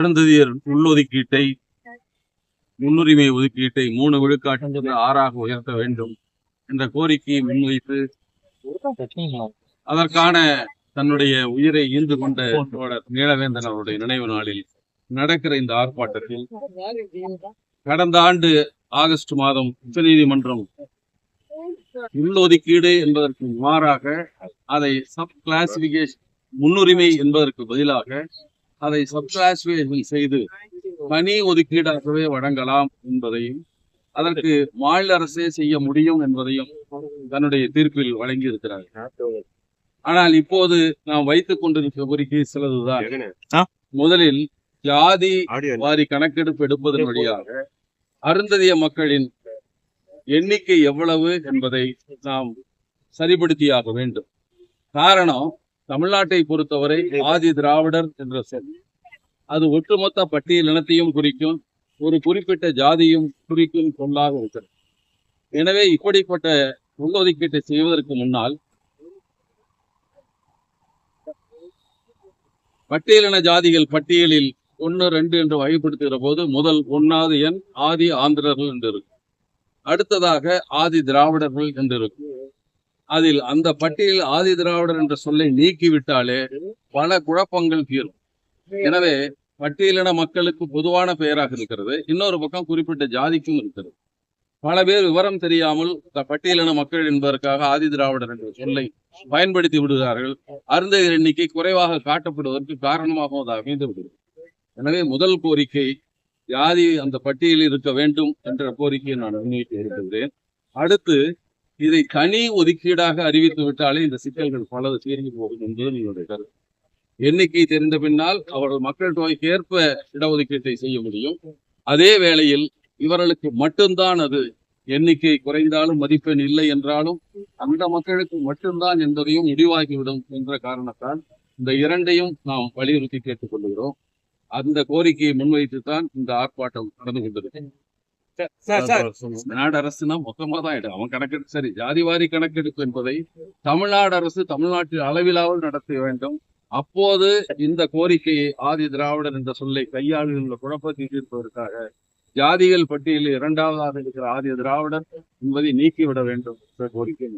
அருந்ததியர் உள்ளொதுக்கீட்டை முன்னுரிமை ஒதுக்கீட்டை மூணு விழுக்காட்டு ஆறாக உயர்த்த வேண்டும் என்ற கோரிக்கையை முன்வைத்து அதற்கான தன்னுடைய உயிரை ஈந்து கொண்ட தோழர் நீலவேந்தன் அவருடைய நினைவு நாளில் நடக்கிற இந்த ஆர்ப்பாட்டத்தில் கடந்த ஆண்டு ஆகஸ்ட் மாதம் உச்ச நீதிமன்றம் உள்ளொதுக்கீடு என்பதற்கு மாறாக அதை சப் கிளாசிபிகேஷன் முன்னுரிமை என்பதற்கு பதிலாக அதை சப் கிளாசிபிகேஷன் செய்து தனி ஒதுக்கீடாகவே வழங்கலாம் என்பதையும் அதற்கு மாநில அரசே செய்ய முடியும் என்பதையும் தன்னுடைய தீர்ப்பில் வழங்கி இருக்கிறார் ஆனால் இப்போது நாம் வைத்துக் கொண்டிருக்கிற கோரிக்கை சிலதுதான். முதலில் ஜாதி வாரி கணக்கெடுப்பு எடுப்பதன் வழியாக அருந்ததிய மக்களின் எண்ணிக்கை எவ்வளவு என்பதை நாம் சரிப்படுத்தியாக வேண்டும். காரணம் தமிழ்நாட்டை பொறுத்தவரை ஆதி திராவிடர் என்ற சொல். அது ஒட்டுமொத்த பட்டியல் இனத்தையும் குறிக்கும் ஒரு குறிப்பிட்ட ஜாதியும் குறிக்கும் சொல்லாக இருக்கிறது. எனவே இப்படிப்பட்ட உள்ஒதுக்கீட்டை செய்வதற்கு முன்னால் பட்டியலின ஜாதிகள் பட்டியலில் ஒன்று ரெண்டு என்று வகைப்படுத்துகிற போது முதல் ஒன்னாவது எண் ஆதி ஆந்திரர்கள் என்று இருக்கும். அடுத்ததாக ஆதி திராவிடர்கள் என்று இருக்கும். அதில் அந்த பட்டியலில் ஆதி திராவிடர் என்ற சொல்லை நீக்கிவிட்டாலே பல குழப்பங்கள் தீரும். எனவே பட்டியலின மக்களுக்கு பொதுவான பெயராக இருக்கிறது. இன்னொரு பக்கம் குறிப்பிட்ட ஜாதிக்கும் இருக்கிறது. பல பேர் விவரம் தெரியாமல் பட்டியலின மக்கள் என்பதற்காக ஆதி திராவிடர் என்ற சொல்லை பயன்படுத்தி விடுகிறார்கள். அருந்ததியர் எண்ணிக்கை குறைவாக காட்டப்படுவதற்கு காரணமாக அது அமைந்து விடுகிறது. எனவே முதல் கோரிக்கை ஜாதி அந்த பட்டியலில் இருக்க வேண்டும் என்ற கோரிக்கையை நான் முன்வைத்து இருக்கிறேன் அடுத்து இதை தனி ஒதுக்கீடாக அறிவித்து விட்டாலே இந்த சிக்கல்கள் பல தீர்ந்து போகும் என்பது என்னுடைய கருத்து. எண்ணிக்கை தெரிந்த பின்னால் அவர்கள் மக்கள் தொகைக்கு ஏற்ப இடஒதுக்கீட்டை செய்ய முடியும். அதே வேளையில் இவர்களுக்கு மட்டும்தான் அது எண்ணிக்கை குறைந்தாலும் மதிப்பெண் இல்லை என்றாலும் அந்த மக்களுக்கு மட்டும்தான் என்பதையும் முடிவாகிவிடும் என்ற காரணத்தால் இந்த இரண்டையும் நாம் வலியுறுத்தி கேட்டுக் கொள்கிறோம் அந்த கோரிக்கையை முன்வைத்துத்தான் இந்த ஆர்ப்பாட்டம் நடந்து கொண்டிருக்கிறது தமிழ்நாடு அரசுனா மொத்தமா தான் இடம் அவன் கணக்கெடுப்பு சரி ஜாதிவாரி கணக்கெடுப்பு என்பதை தமிழ்நாடு அரசு தமிழ்நாட்டில் அளவிலாவது நடத்த வேண்டும். அப்போது இந்த கோரிக்கையை ஆதி திராவிடர் என்ற சொல்லை கையாளுகின்ற குழப்பத்தை தீர்ப்பதற்காக ஜாதிகள் பட்டியலில் இரண்டாவதாக இருக்கிற ஆதி திராவிடர் என்பதை நீக்கிவிட வேண்டும் என்ற கோரிக்கை.